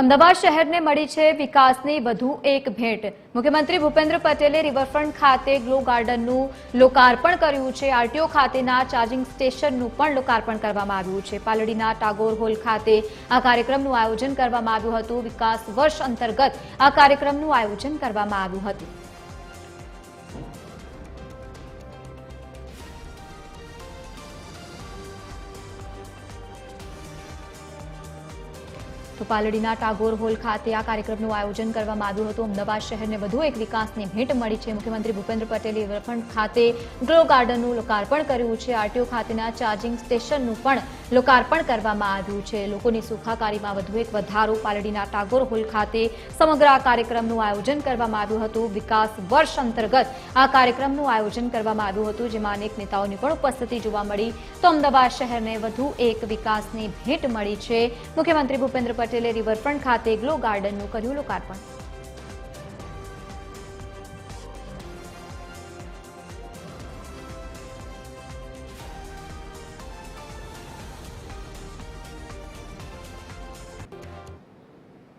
અમદાવાદ શહેરને મળી છે વિકાસની વધુ એક ભેટ. મુખ્યમંત્રી ભૂપેન્દ્ર પટેલે રિવરફ્રન્ટ ખાતે ગ્લો ગાર્ડનનું લોકાર્પણ કર્યું છે. આરટીઓ ખાતેના ચાર્જિંગ સ્ટેશનનું પણ લોકાર્પણ કરવામાં આવ્યું છે. પાલડીના ટાગોર હોલ ખાતે આ કાર્યક્રમનું આયોજન કરવામાં આવ્યું હતું. વિકાસ વર્ષ અંતર્ગત આ કાર્યક્રમનું આયોજન કરવામાં આવ્યું હતું. તો પાલડીના ટાગોર હોલ ખાતે આ કાર્યક્રમનું આયોજન કરવામાં આવ્યું હતું. અમદાવાદ શહેરને વધુ એક વિકાસની ભેટ મળી છે. મુખ્યમંત્રી ભૂપેન્દ્ર પટેલે રિવરફ્રન્ટ ખાતે ગ્લો ગાર્ડનનું લોકાર્પણ કર્યું છે. આરટીઓ ખાતેના ચાર્જિંગ સ્ટેશનનું પણ લોકાર્પણ કરવામાં આવ્યું છે. લોકોની સુખાકારીમાં વધુ એક વધારો પાલડીના ટાગોર હોલ ખાતે સમગ્ર આ કાર્યક્રમનું આયોજન કરવામાં આવ્યું હતું. વિકાસ વર્ષ અંતર્ગત આ કાર્યક્રમનું આયોજન કરવામાં આવ્યું હતું, જેમાં અનેક નેતાઓની પણ ઉપસ્થિતિ જોવા મળી. તો અમદાવાદ શહેરને વધુ એક વિકાસની ભેટ મળી છે. મુખ્યમંત્રી ભૂપેન્દ્ર પટેલે રિવરફ્રન્ટ ખાતે ગ્લો ગાર્ડનનું કર્યું લોકાર્પણ.